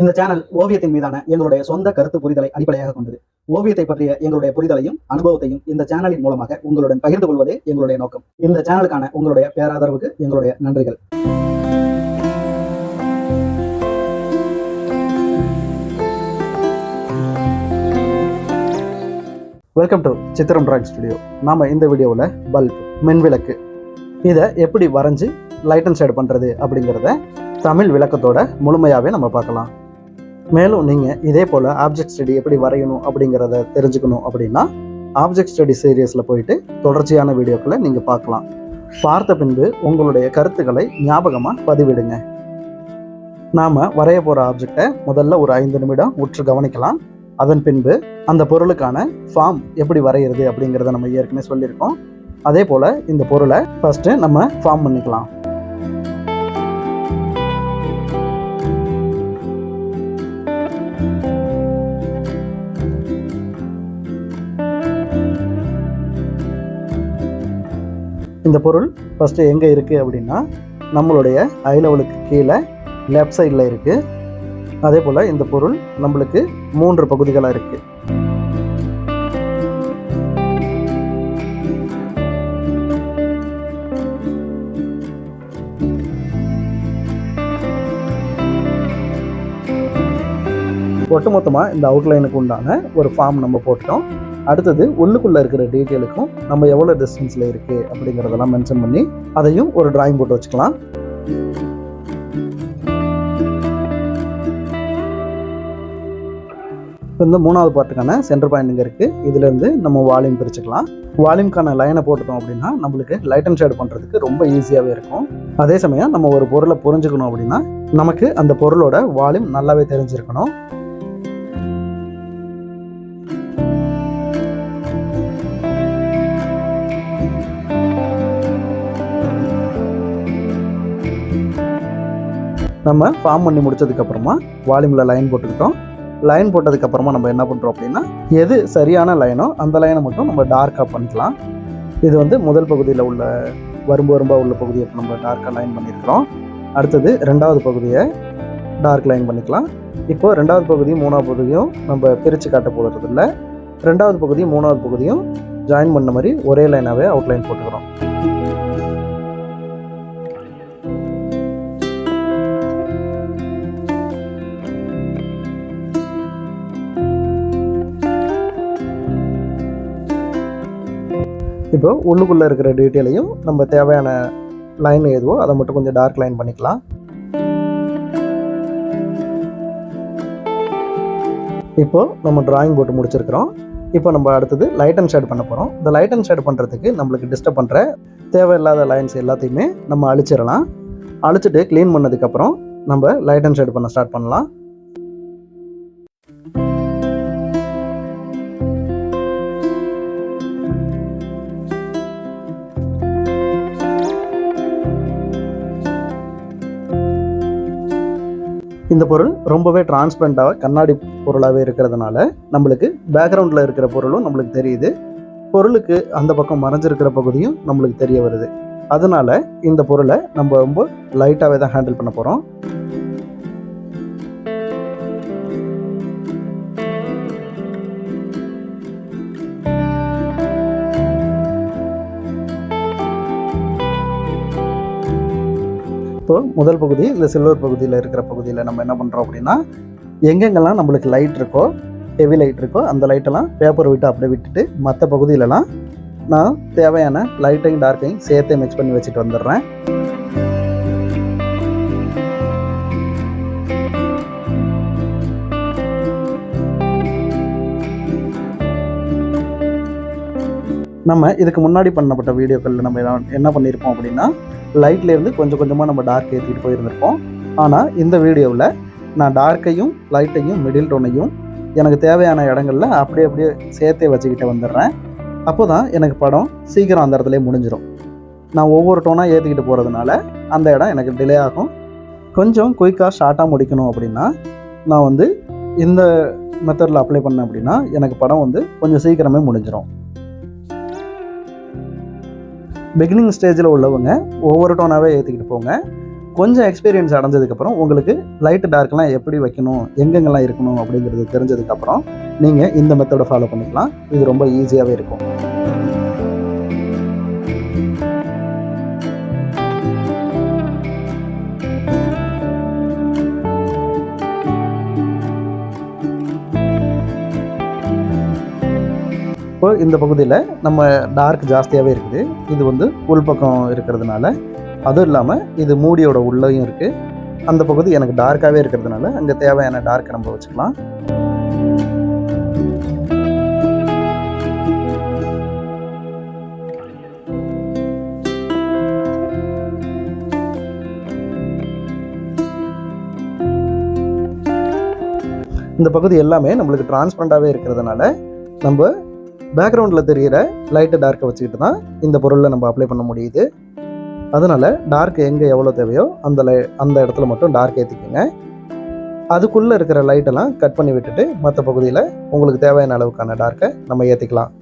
இந்த சேனல் ஓவியத்தின் மீதான எங்களுடைய சொந்த கருத்து புரிதலை அடிப்படையாக கொண்டது. ஓவியத்தை பற்றிய எங்களுடைய புரிதலையும் அனுபவத்தையும் இந்த சேனலின் மூலமாக உங்களுடன் பகிர்ந்து கொள்வதே எங்களுடைய நோக்கம். இந்த சேனலுக்கான உங்களுடைய பேராதரவுக்கு எங்களுடைய நன்றிகள். Welcome to Chithiram drawing studio நாம இந்த வீடியோவில் பல்ப் மின்விளக்கு இதை எப்படி வரைஞ்சி லைட் அண்ட் ஷேட் பண்ணுறது அப்படிங்கிறத தமிழ் விளக்கத்தோட முழுமையாகவே நம்ம பார்க்கலாம். மேலும் நீங்கள் இதே போல் ஆப்ஜெக்ட் ஸ்டடி எப்படி வரையணும் அப்படிங்கிறத தெரிஞ்சுக்கணும் அப்படின்னா ஆப்ஜெக்ட் ஸ்டடி சீரியஸில் போயிட்டு தொடர்ச்சியான வீடியோக்களை நீங்கள் பார்க்கலாம். பார்த்த பின்பு உங்களுடைய கருத்துக்களை ஞாபகமாக பதிவிடுங்க. நாம் வரைய போகிற ஆப்ஜெக்டை முதல்ல ஒரு ஐந்து நிமிடம் உற்று கவனிக்கலாம். அதன் பின்பு அந்த பொருளுக்கான ஃபார்ம் எப்படி வரைகிறது அப்படிங்கிறத நம்ம ஏற்கனவே சொல்லியிருக்கோம். அதே போல் இந்த பொருளை ஃபஸ்ட்டு நம்ம ஃபார்ம் பண்ணிக்கலாம். இந்த பொருள் ஃபஸ்ட்டு எங்கே இருக்குது அப்படின்னா நம்மளுடைய ஐ லெவலுக்கு கீழே லெஃப்ட் சைடில் இருக்குது அதே போல் இந்த பொருள் நம்மளுக்கு மூன்று பகுதிகளாக இருக்குது ஒட்டுமொத்தமாக இந்த அவுட்லைனுக்கு உண்டான ஒரு ஃபார்ம் நம்ம போட்டோம் அடுத்தது உள்ளுக்குள்ளே இருக்கிற டீட்டெயிலுக்கும் நம்ம எவ்வளோ டிஸ்டன்ஸில் இருக்குது அப்படிங்கிறதெல்லாம் மென்ஷன் பண்ணி அதையும் ஒரு டிராயிங் போட்டு வச்சுக்கலாம். இப்போ இந்த மூணாவது பார்ட்டுக்கான சென்டர் பாயிண்ட் இங்கே இருக்குது இதுலேருந்து நம்ம வால்யூம் பிரிச்சுக்கலாம். வால்யூம்க்கான லைனை போட்டுட்டோம் அப்படின்னா நம்மளுக்கு லைட் அண்ட் ஷேட் பண்ணுறதுக்கு ரொம்ப ஈஸியாகவே இருக்கும். அதே சமயம் நம்ம ஒரு பொருளை புரிஞ்சுக்கணும் அப்படின்னா நமக்கு அந்த பொருளோட வால்யூம் நல்லாவே தெரிஞ்சிருக்கணும். நம்ம ஃபார்ம் பண்ணி முடிச்சதுக்கப்புறமா வால்யூமில் லைன் போட்டுக்கிட்டோம். லைன் போட்டதுக்கப்புறமா நம்ம என்ன பண்ணுறோம் அப்படின்னா எது சரியான லைனோ அந்த லைனை மட்டும் நம்ம டார்க்காக பண்ணிக்கலாம். இது வந்து முதல் பகுதியில் உள்ள வரும்பு வரும்பாக உள்ள பகுதியை நம்ம டார்க்காக லைன் பண்ணியிருக்கிறோம். அடுத்தது ரெண்டாவது பகுதியை டார்க் லைன் பண்ணிக்கலாம். இப்போது ரெண்டாவது பகுதியும் மூணாவது பகுதியும் நம்ம பிரித்து காட்ட போகிறது இல்லை ரெண்டாவது பகுதியும் மூணாவது பகுதியும் ஜாயின் பண்ண மாதிரி ஒரே லைனாகவே அவுட்லைன் போட்டுக்கிறோம். இப்போ உள்ளுக்குள்ளே இருக்கிற டீட்டெயிலையும் நம்ம தேவையான லைன் எதுவோ அதை மட்டும் கொஞ்சம் டார்க் லைன் பண்ணிக்கலாம். இப்போது நம்ம டிராயிங் போட்டு முடிச்சிருக்கிறோம். இப்போ நம்ம அடுத்தது லைட் அண்ட் ஷேட் பண்ண போகிறோம் இந்த லைட் அண்ட் ஷேட் பண்ணுறதுக்கு நம்மளுக்கு டிஸ்டர்ப் பண்ணுற தேவையில்லாத லைன்ஸ் எல்லாத்தையுமே நம்ம அழிச்சிடலாம். அழிச்சிட்டு க்ளீன் பண்ணதுக்கப்புறம் நம்ம லைட் அண்ட் ஷேட் பண்ண ஸ்டார்ட் பண்ணலாம். இந்த பொருள் ரொம்பவே டிரான்ஸ்பரண்டாக கண்ணாடி பொருளாகவே இருக்கிறதுனால நம்மளுக்கு பேக்ரவுண்டில் இருக்கிற பொருளும் நம்மளுக்கு தெரியுது. பொருளுக்கு அந்த பக்கம் மறைஞ்சிருக்கிற பகுதியும் நம்மளுக்கு தெரிய வருது. அதனால இந்த பொருளை நம்ம ரொம்ப லைட்டாகவே தான் ஹேண்டில் பண்ண போகிறோம் முதல் பகுதி இந்த சில்வர் பகுதியில் இருக்கிற பகுதியில் நம்ம என்ன பண்ணுறோம் அப்படின்னா எங்கெங்கெல்லாம் நம்மளுக்கு லைட் இருக்கோ ஹெவி லைட் இருக்கோ அந்த லைட்டெல்லாம் பேப்பர் விட்டு அப்படியே விட்டுட்டு மற்ற பகுதியிலலாம் நான் தேவையான லைட்டையும் டார்க்கையும் சேர்த்தே மிக்ஸ் பண்ணி வச்சுட்டு வந்துடுறேன். நம்ம இதுக்கு முன்னாடி பண்ணப்பட்ட வீடியோக்களில் நம்ம என்ன- என்ன பண்ணியிருப்போம் அப்படின்னா லைட்லேருந்து கொஞ்சம் கொஞ்சமாக நம்ம டார்க் ஏற்றிட்டு போயிருந்திருப்போம். ஆனால் இந்த வீடியோவில் நான் டார்க்கையும் லைட்டையும் மிடில் டோனையும் எனக்கு தேவையான இடங்களில் அப்படியே அப்படியே சேர்த்தே வச்சுக்கிட்டு வந்துடுறேன். அப்போ தான் எனக்கு படம் சீக்கிரம் அந்த இடத்துல முடிஞ்சிடும் நான் ஒவ்வொரு டோனாக ஏற்றிக்கிட்டு போகிறதுனால அந்த இடம் எனக்கு டிலே ஆகும். கொஞ்சம் குயிக்காக ஷார்ட்டாக முடிக்கணும் அப்படின்னா நான் வந்து இந்த மெத்தடில் அப்ளை பண்ணேன் அப்படின்னா எனக்கு படம் வந்து கொஞ்சம் சீக்கிரமே முடிஞ்சிடும் பிகினிங் ஸ்டேஜில் உள்ளவங்க ஒவ்வொரு டோனாகவே ஏற்றிக்கிட்டு போங்க. கொஞ்சம் எக்ஸ்பீரியன்ஸ் அடைஞ்சதுக்கப்புறம் உங்களுக்கு லைட்டு டார்க்லாம் எப்படி வைக்கணும் எங்கெங்கெல்லாம் இருக்கணும் அப்படிங்கிறது தெரிஞ்சதுக்கப்புறம் நீங்கள் இந்த மெத்தடை ஃபாலோ பண்ணிக்கலாம். இது ரொம்ப ஈஸியாகவே இருக்கும். இப்போ இந்த பகுதியில் நம்ம டார்க் ஜாஸ்தியாகவே இருக்குது. இது வந்து உள்பக்கம் இருக்கிறதுனால. அதுவும் இல்லாமல் இது மூடியோட உள்ளேயும் இருக்குது அந்த பகுதி எனக்கு டார்க்காகவே இருக்கிறதுனால அங்கே தேவையான டார்க்கை நம்ம வச்சுக்கலாம். இந்த பகுதி எல்லாமே நம்மளுக்கு டிரான்ஸ்பரண்டாகவே இருக்கிறதுனால நம்ம பேக்ரவுண்டில் தெரிகிற லைட்டு டார்க்கை வச்சுக்கிட்டு தான் இந்த பொருளில் நம்ம அப்ளை பண்ண முடியுது. அதனால் டார்க் எங்கே எவ்வளோ தேவையோ அந்த லை அந்த இடத்துல மட்டும் டார்க் ஏற்றிக்கோங்க அதுக்குள்ளே இருக்கிற லைட்டெல்லாம் கட் பண்ணி விட்டுட்டு மற்ற பகுதியில் உங்களுக்கு தேவையான அளவுக்கான டார்க்கை நம்ம ஏற்றிக்கலாம்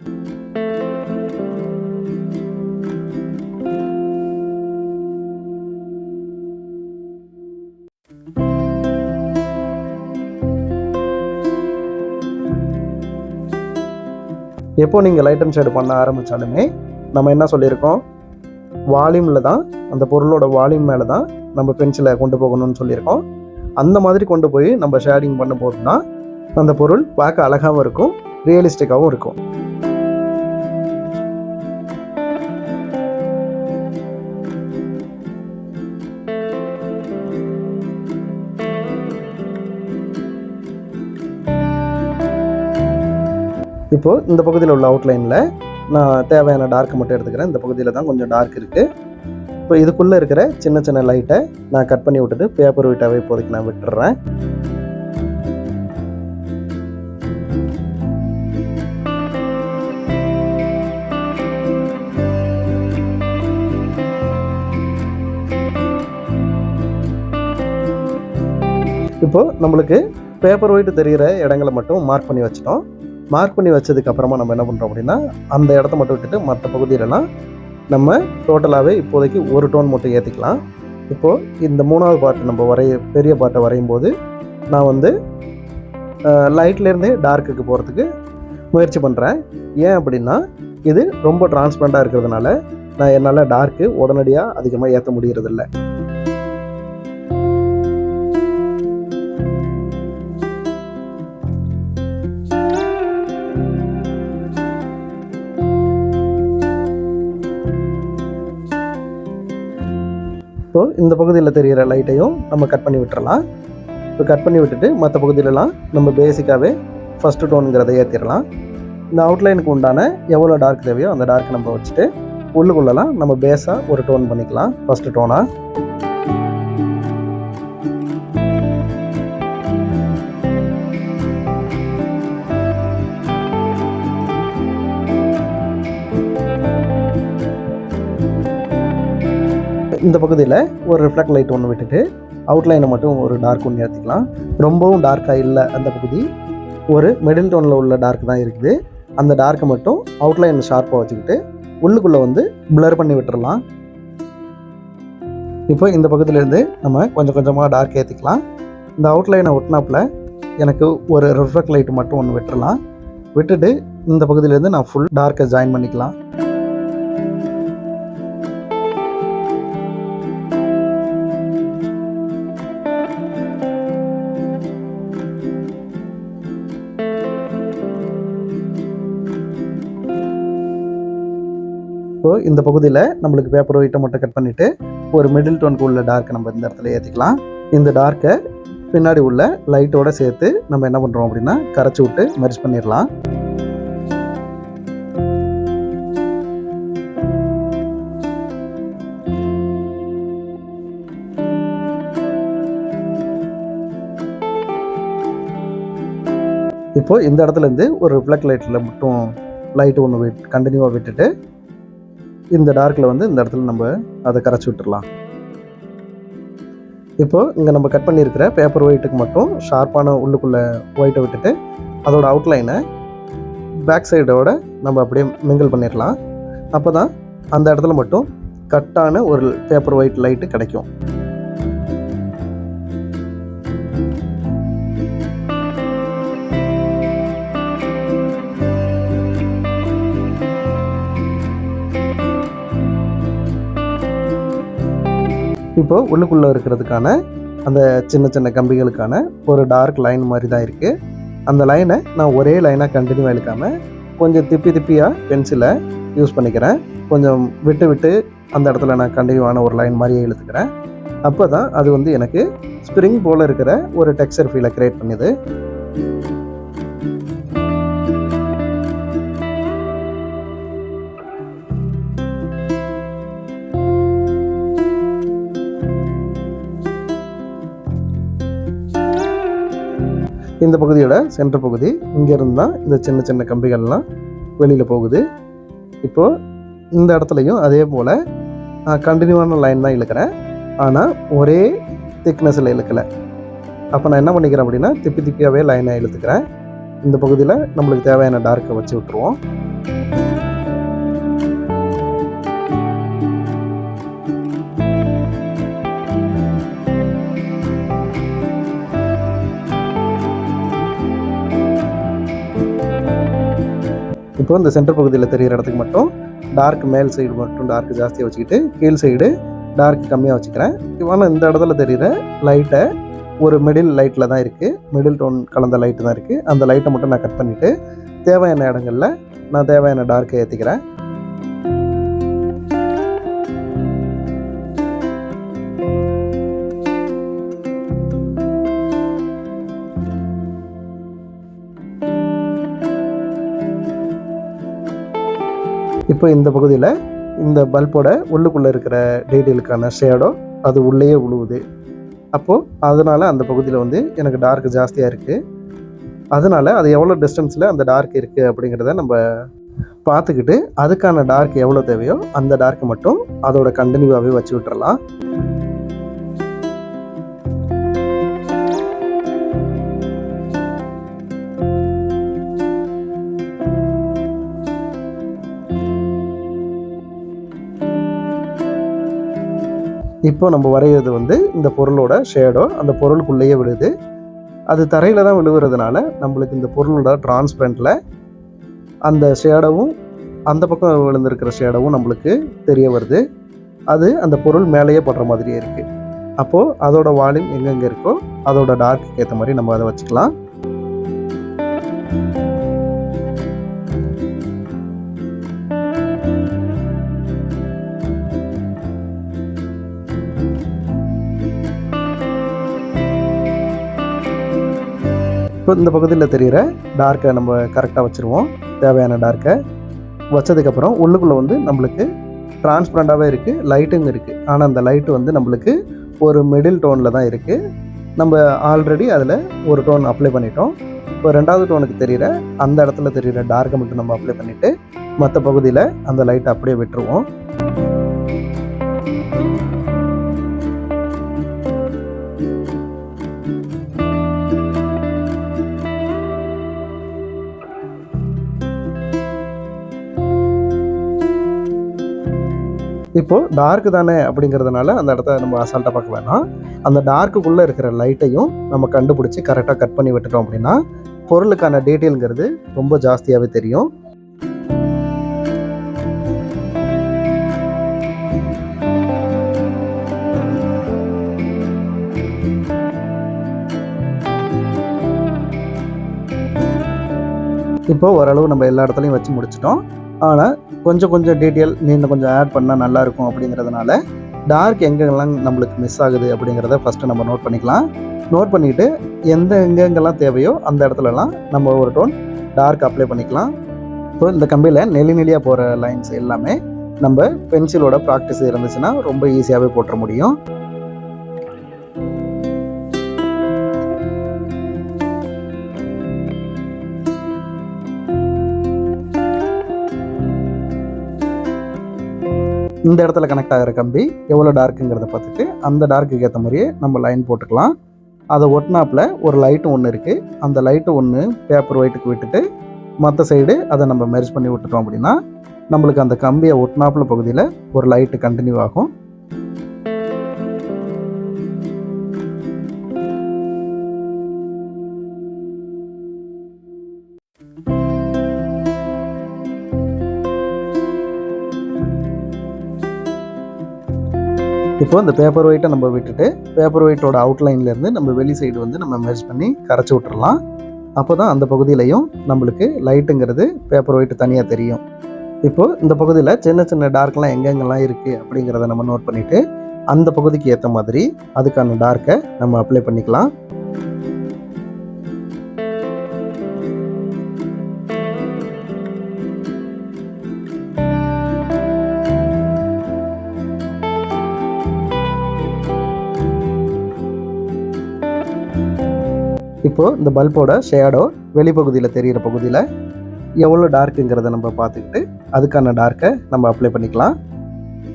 எப்போ நீங்கள் லைட் அண்ட் ஷேடு பண்ண ஆரம்பித்தாலுமே நம்ம என்ன சொல்லியிருக்கோம்? வால்யூமில் தான் அந்த பொருளோட வால்யூம் மேலே தான் நம்ம பென்சிலை கொண்டு போகணும்னு சொல்லியிருக்கோம். அந்த மாதிரி கொண்டு போய் நம்ம ஷேடிங் பண்ணும்போது தான் அந்த பொருள் பார்க்க அழகாகவும் இருக்கும் ரியலிஸ்டிக்காகவும் இருக்கும். இப்போது இந்த பகுதியில் உள்ள அவுட்லைனில் நான் தேவையான டார்க் மட்டும் எடுத்துக்கிறேன். இந்த பகுதியில் தான் கொஞ்சம் டார்க் இருக்குது இப்போ இதுக்குள்ளே இருக்கிற சின்ன சின்ன லைட்டை நான் கட் பண்ணி விட்டுட்டு பேப்பர் வீட்டாவே இப்போதைக்கு நான் விட்டுறேன். இப்போது நம்மளுக்கு பேப்பர் ஒயிட் தெரிகிற இடங்களை மட்டும் மார்க் பண்ணி வச்சிட்டோம். மார்க் பண்ணி வச்சதுக்கப்புறமா நம்ம என்ன பண்ணுறோம் அப்படின்னா அந்த இடத்த மட்டும் விட்டுட்டு மற்ற பகுதியிலலாம் நம்ம டோட்டலாகவே இப்போதைக்கு ஒரு டோன் மட்டும் ஏற்றிக்கலாம் இப்போது இந்த மூணாவது பாட்டு நம்ம வரைய பெரிய பாட்டை வரையும் போது நான் வந்து லைட்லேருந்தே டார்க்குக்கு போகிறதுக்கு முயற்சி பண்ணுறேன் ஏன் அப்படின்னா இது ரொம்ப டிரான்ஸ்பரண்ட்டாக இருக்கிறதுனால நான் என்னால் டார்க்கு உடனடியாக அதிகமாக ஏற்ற முடியறதில்ல. இந்த பகுதியில் தெரிகிற லைட்டையும் நம்ம கட் பண்ணி விட்டுறலாம். இப்போ கட் பண்ணி விட்டுட்டு மற்ற பகுதியிலலாம் நம்ம பேசிக்காகவே ஃபஸ்ட்டு டோனுங்கிறத ஏற்றிடலாம் இந்த அவுட்லைனுக்கு உண்டான எவ்வளோ டார்க் தேவையோ அந்த டார்க் நம்ம வச்சுட்டு உள்ளுக்குள்ளெல்லாம் நம்ம பேஸாக ஒரு டோன் பண்ணிக்கலாம். ஃபஸ்ட்டு டோனாக இந்த பகுதியில் ஒரு ரிஃப்ளெக்ட் லைட் ஒன்று விட்டுட்டு அவுட்லைனை மட்டும் ஒரு டார்க் ஒன்று ஏற்றிக்கலாம் ரொம்பவும் டார்க்காக இல்லை அந்த பகுதி. ஒரு மிடில் டோனில் உள்ள டார்க் தான் இருக்குது. அந்த டார்க்கை மட்டும் அவுட்லைன் ஷார்ப்பாக வச்சுக்கிட்டு உள்ளுக்குள்ளே வந்து பிளர் பண்ணி விட்டுறலாம். இப்போ இந்த பகுதியிலேருந்து நம்ம கொஞ்சம் கொஞ்சமாக டார்க் ஏற்றிக்கலாம் இந்த அவுட்லைனை ஒட்டினாப்பில் எனக்கு ஒரு ரிஃப்ளெக்ட் லைட் மட்டும் ஒன்று விட்டுறலாம். விட்டுட்டு இந்த பகுதியிலேருந்து நான் ஃபுல் டார்க்கை ஜாயின் பண்ணிக்கலாம். இந்த பகுதியில் நம்மளுக்கு பேப்பர் ஒயிட்டை மட்டும் கட் பண்ணிவிட்டு ஒரு மிடில் டோனுக்கு உள்ள டார்க்கை நம்ம இந்த இடத்துல ஏற்றிக்கலாம் இந்த டார்க்கை பின்னாடி உள்ள லைட்டோட சேர்த்து நம்ம என்ன பண்ணுறோம் அப்படின்னா கரைச்சி விட்டு மெர்ஜ் பண்ணிடலாம். இப்போ இந்த இடத்துல இருந்து ஒரு ரிஃப்ளெக்ட் லைட்டில் மட்டும் லைட் ஒன்று விட் கண்டினியூவாக விட்டுட்டு இந்த டார்க்கில் வந்து இந்த இடத்துல நம்ம அதை கரைச்சி விட்டுடலாம் இப்போது இங்கே நம்ம கட் பண்ணியிருக்கிற பேப்பர் ஒயிட்டுக்கு மட்டும் ஷார்ப்பான உள்ளுக்குள்ளே ஒயிட்டை விட்டுட்டு அதோட அவுட்லைனை பேக் சைடோட நம்ம அப்படியே மிங்கிள் பண்ணிடலாம் அப்போ தான் அந்த இடத்துல மட்டும் கட்டான ஒரு பேப்பர் ஒயிட் லைட்டு கிடைக்கும். இப்போ உள்ளுக்குள்ளே இருக்கிறதுக்கான அந்த சின்ன சின்ன கம்பிகளுக்கான ஒரு டார்க் லைன் மாதிரி தான் இருக்குது அந்த லைனை நான் ஒரே லைனாக கண்டினியூ இழுக்காமல் கொஞ்சம் திப்பி திப்பியாக பென்சிலை யூஸ் பண்ணிக்கிறேன். கொஞ்சம் விட்டு விட்டு அந்த இடத்துல நான் கண்டினியூவான ஒரு லைன் மாதிரியே இழுத்துக்கிறேன். அப்போ தான் அது வந்து எனக்கு ஸ்ப்ரிங் போல் இருக்கிற ஒரு டெக்ஸ்சர் ஃபீலை க்ரியேட் பண்ணுது. இந்த பகுதியோட சென்டர் பகுதி இங்கேருந்து தான் இந்த சின்ன சின்ன கம்பிகள்லாம் வெளியில் போகுது. இப்போது இந்த இடத்துலையும் அதே போல் கண்டினியூவான லைன் தான் இழுக்கிறேன். ஆனால் ஒரே திக்னஸில் இழுக்கலை. அப்போ நான் என்ன பண்ணிக்கிறேன் அப்படின்னா திப்பி திப்பியாகவே லைனை இழுத்துக்கிறேன். இந்த பகுதியில் நம்மளுக்கு தேவையான டார்க்கை வச்சு விட்ருவோம் இப்போ இந்த சென்டர் பகுதியில் தெரிகிற இடத்துக்கு மட்டும் டார்க் மேல் சைடு மட்டும் டார்க் ஜாஸ்தியாக வச்சுக்கிட்டு கீழ் சைடு டார்க் கம்மியாக வச்சுக்கிறேன். இவன இந்த இடத்துல தெரிகிற லைட்டை ஒரு மிடில் லைட்டில் தான் இருக்குது மிடில் டோன் கலந்த லைட்டு தான் இருக்குது அந்த லைட்டை மட்டும் நான் கட் பண்ணிவிட்டு தேவையான இடங்களில் நான் தேவையான டார்க்கை ஏற்றிக்கிறேன் இப்போ இந்த பகுதியில் இந்த பல்போட உள்ளுக்குள்ளே இருக்கிற டீட்டெயிலுக்கான ஷேடோ அது உள்ளேயே உழுவுது. அப்போது அதனால் அந்த பகுதியில் வந்து எனக்கு டார்க் ஜாஸ்தியாக இருக்குது அதனால் அது எவ்வளோ டிஸ்டன்ஸில் அந்த டார்க் இருக்குது அப்படிங்கிறத நம்ம பார்த்துக்கிட்டு அதுக்கான டார்க் எவ்வளோ தேவையோ அந்த டார்க்கை மட்டும் அதோட கண்டினியூவாகவே வச்சு விட்டுறலாம். இப்போ நம்ம வரைகிறது வந்து இந்த பொருளோட ஷேடோ அந்த பொருளுக்குள்ளேயே விழுது. அது தரையில் தான் விழுகிறதுனால நம்மளுக்கு இந்த பொருளோட டிரான்ஸ்பரண்ட்டில் அந்த ஷேடோவும் அந்த பக்கம் விழுந்திருக்கிற ஷேடோவும் நம்மளுக்கு தெரிய வருது. அது அந்த பொருள் மேலேயே படுற மாதிரியே இருக்குது அப்போது அதோட வால்யூம் எங்கெங்கே இருக்கோ அதோட டார்க்குக்கு ஏற்ற மாதிரி நம்ம அதை வச்சுக்கலாம். இந்த பகுதியில் தெரிகிற டார்க்கை நம்ம கரெக்டாக வச்சுருவோம். தேவையான டார்க்கை வச்சதுக்கப்புறம் உள்ளுக்குள்ளே வந்து நம்மளுக்கு டிரான்ஸ்பரண்ட்டாகவே இருக்குது லைட்டுங்க இருக்குது ஆனால் அந்த லைட்டு வந்து நம்மளுக்கு ஒரு மிடில் டோனில் தான் இருக்குது நம்ம ஆல்ரெடி அதில் ஒரு டோன் அப்ளை பண்ணிட்டோம். இப்போ ரெண்டாவது டோனுக்கு தெரிகிற அந்த இடத்துல தெரிகிற டார்க்கை மட்டும் நம்ம அப்ளை பண்ணிவிட்டு மற்ற பகுதியில் அந்த லைட்டை அப்படியே விட்டுருவோம். இப்போது டார்க் தானே அப்படிங்கிறதுனால அந்த இடத்த நம்ம அசால்ட்டாக பார்க்க வேணாம். அந்த டார்க்குள்ளே இருக்கிற லைட்டையும் நம்ம கண்டுபிடிச்சி கரெக்டாக கட் பண்ணி விட்டுட்டோம் அப்படின்னா பொருளுக்கான டீட்டெயிலுங்கிறது ரொம்ப ஜாஸ்தியாகவே தெரியும். இப்போ ஓரளவு நம்ம எல்லா இடத்துலையும் வச்சு முடிச்சிட்டோம். ஆனால் கொஞ்சம் கொஞ்சம் டீட்டெயில் நீங்கள் கொஞ்சம் ஆட் பண்ணால் நல்லாயிருக்கும் அப்படிங்கிறதுனால டார்க் எங்கெங்கெல்லாம் நம்மளுக்கு மிஸ் ஆகுது அப்படிங்கிறத ஃபஸ்ட்டு நம்ம நோட் பண்ணிக்கலாம். நோட் பண்ணிவிட்டு எந்த எங்கெங்கெல்லாம் தேவையோ அந்த இடத்துலலாம் நம்ம ஒரு டோன் டார்க் அப்ளை பண்ணிக்கலாம். ஸோ இந்த கம்பியில் நெளி நெளியாக போகிற லைன்ஸ் எல்லாமே நம்ம பென்சிலோட ப்ராக்டிஸ் இருந்துச்சுன்னா ரொம்ப ஈஸியாகவே போட்டுற முடியும். இந்த இடத்துல கனெக்ட் ஆகிற கம்பி எவ்வளோ டார்க்குங்கிறத பார்த்துட்டு அந்த டார்க்குக்கு ஏற்ற மாதிரியே நம்ம லைன் போட்டுக்கலாம். அதை ஒட்டினாப்பில் ஒரு லைட்டு ஒன்று இருக்குது அந்த லைட்டு ஒன்று பேப்பர் ஒயிட்டுக்கு விட்டுட்டு மற்ற சைடு அதை நம்ம மெர்ஜ் பண்ணி விட்டுட்டோம் அப்படின்னா நம்மளுக்கு அந்த கம்பியை ஒட்டினாப்புல பகுதியில் ஒரு லைட்டு கண்டினியூ ஆகும். இப்போ இந்த பேப்பர் ஒயிட்டை நம்ம விட்டுட்டு பேப்பர் ஒயிட்டோட அவுட்லைன்லேருந்து நம்ம வெளி சைடு வந்து நம்ம மெர்ஜ் பண்ணி கரைச்சி விட்டுறலாம். அப்போ தான் அந்த பகுதியிலையும் நம்மளுக்கு லைட்டுங்கிறது பேப்பர் ஒயிட்டு தனியாக தெரியும். இப்போது இந்த பகுதியில் சின்ன சின்ன டார்க்லாம் எங்கெங்கெல்லாம் இருக்குது அப்படிங்கிறத நம்ம நோட் பண்ணிவிட்டு அந்த பகுதிக்கு ஏற்ற மாதிரி அதுக்கான டார்க்கை நம்ம அப்ளை பண்ணிக்கலாம். இப்போது இந்த பல்போட ஷேடோ வெளிப்பகுதியில் தெரிகிற பகுதியில் எவ்வளோ டார்க்குங்கிறத நம்ம பார்த்துக்கிட்டு அதுக்கான டார்க்கை நம்ம அப்ளை பண்ணிக்கலாம்.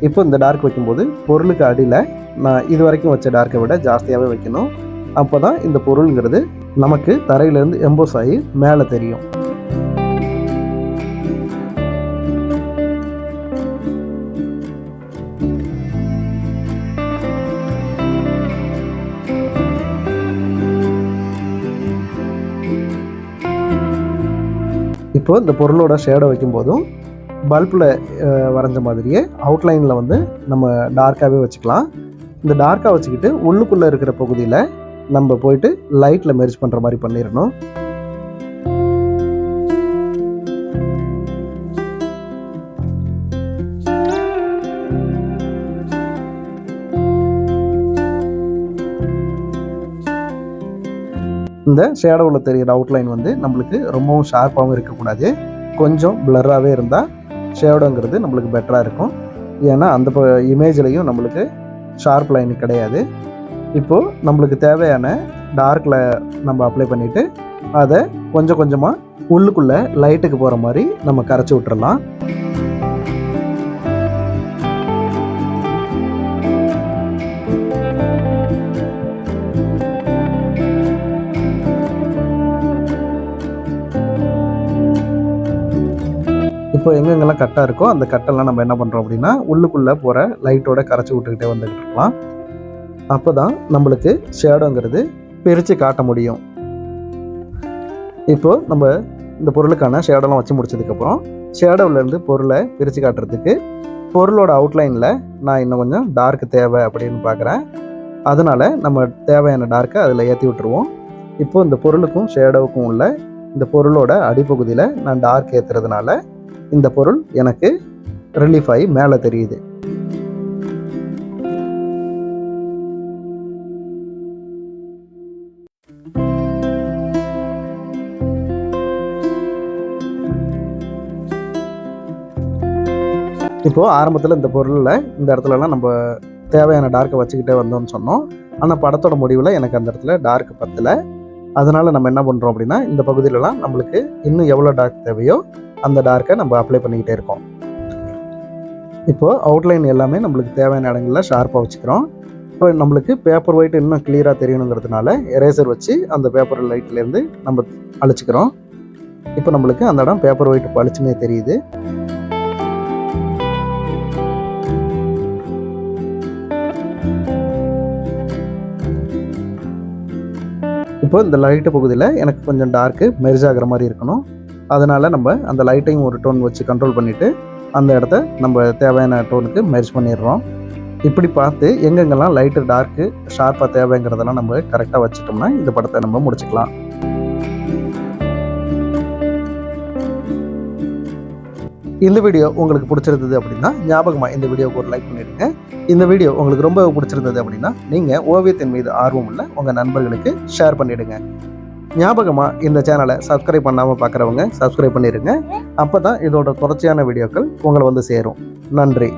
இப்போ இந்த டார்க் வைக்கும்போது பொருளுக்கு அடியில் நான் இது வரைக்கும் வச்ச டார்க்கை விட ஜாஸ்தியாகவே வைக்கணும். அப்போ தான் இந்த பொருளுங்கிறது நமக்கு தரையிலேருந்து எம்போஸ் ஆகி மேலே தெரியும். இப்போ இந்த பொருளோட ஷேடை வைக்கும்போதும் பல்பில் வரைஞ்ச மாதிரியே அவுட்லைனில் வந்து நம்ம டார்க்காகவே வச்சுக்கலாம். இந்த டார்க்காக வச்சுக்கிட்டு உள்ளுக்குள்ளே இருக்கிற பகுதியில் நம்ம போயிட்டு லைட்டில் மெர்ஜ் பண்ணுற மாதிரி பண்ணிடணும். அந்த ஷேடோவில் தெரிகிற அவுட்லைன் வந்து நம்மளுக்கு ரொம்பவும் ஷார்ப்பாகவும் இருக்கக்கூடாது. கொஞ்சம் பிளராகவே இருந்தால் ஷேடோங்கிறது நம்மளுக்கு பெட்டராக இருக்கும். ஏன்னா அந்த இமேஜ்லேயும் நம்மளுக்கு ஷார்ப் லைன் கிடையாது. இப்போது நம்மளுக்கு தேவையான டார்க்கில் நம்ம அப்ளை பண்ணிவிட்டு அதை கொஞ்சம் கொஞ்சமாக உள்ளுக்குள்ளே லைட்டுக்கு போகிற மாதிரி நம்ம கரைச்சி விட்டுறலாம். இப்போ எங்கெங்கெல்லாம் கட்டாக இருக்கோ அந்த கட்டெல்லாம் நம்ம என்ன பண்ணுறோம் அப்படின்னா உள்ளுக்குள்ளே போகிற லைட்டோட கரைச்சி விட்டுக்கிட்டே வந்துக்கிட்டு இருக்கலாம். அப்போ தான் நம்மளுக்கு ஷேடோங்கிறது பிரித்து காட்ட முடியும். இப்போது நம்ம இந்த பொருளுக்கான ஷேடோலாம் வச்சு முடிச்சதுக்கப்புறம் ஷேடோவிலேருந்து பொருளை பிரித்து காட்டுறதுக்கு பொருளோட அவுட்லைனில் நான் இன்னும் கொஞ்சம் டார்க் தேவை அப்படின்னு பார்க்குறேன் அதனால் நம்ம தேவையான டார்க்கை அதில் ஏற்றி விட்டுருவோம். இப்போது இந்த பொருளுக்கும் ஷேடோவுக்கும் உள்ள இந்த பொருளோட அடிப்பகுதியில் நான் டார்க் ஏற்றுறதுனால இந்த பொருள் எனக்கு ரிலீஃப் ஆகி மேலே தெரியுது. இப்போது ஆரம்பத்தில் இந்த பொருளில் இந்த இடத்துலலாம் நம்ம தேவையான டார்க்கை வச்சுக்கிட்டே வந்தோம்னு சொன்னோம். ஆனால் படத்தோட முடிவில் எனக்கு அந்த இடத்துல டார்க் பத்தலை. அதனால் நம்ம என்ன பண்ணுறோம் அப்படின்னா இந்த பகுதியிலலாம் நம்மளுக்கு இன்னும் எவ்வளோ டார்க் தேவையோ அந்த டார்க்கை நம்ம அப்ளை பண்ணிக்கிட்டே இருக்கோம். இப்போது அவுட்லைன் எல்லாமே நம்மளுக்கு தேவையான இடங்களில் ஷார்ப்பாக வச்சுக்கிறோம். இப்போ நம்மளுக்கு பேப்பர் ஒயிட் இன்னும் கிளியராக தெரியணுங்கிறதுனால எரேசர் வச்சு அந்த பேப்பர் லைட்லேருந்து நம்ம அழிச்சிக்கிறோம். இப்போ நம்மளுக்கு அந்த இடம் பேப்பர் ஒயிட் பளிச்சுன்னே தெரியுது. இப்போ இந்த லைட்டு பகுதியில் எனக்கு கொஞ்சம் டார்க்கு மெர்ஜ் ஆகிற மாதிரி இருக்கணும். அதனால் நம்ம அந்த லைட்டையும் ஒரு டோன் வச்சு கண்ட்ரோல் பண்ணிவிட்டு அந்த இடத்த நம்ம தேவையான டோனுக்கு மெர்ஜ் பண்ணிடுறோம். இப்படி பார்த்து எங்கெங்கெல்லாம் லைட்டு டார்க்கு ஷார்ப்பாக தேவைங்கிறதெல்லாம் நம்ம கரெக்டாக வச்சுட்டோம்னா இந்த படத்தை நம்ம முடிச்சுக்கலாம். இந்த வீடியோ உங்களுக்கு பிடிச்சிருந்தது அப்படின்னா ஞாபகமாக இந்த வீடியோவுக்கு ஒரு லைக் பண்ணிடுங்க. இந்த வீடியோ உங்களுக்கு ரொம்ப பிடிச்சிருந்தது அப்படின்னா நீங்கள் ஓவியத்தின் மீது ஆர்வம் உள்ள உங்கள் நண்பர்களுக்கு ஷேர் பண்ணிவிடுங்க ஞாபகமாக இந்த சேனலை சப்ஸ்கிரைப் பண்ணாமல் பார்க்குறவங்க சப்ஸ்கிரைப் பண்ணிடுங்க அப்போ தான் இதோட தொடர்ச்சியான வீடியோக்கள் உங்களை வந்து சேரும். நன்றி.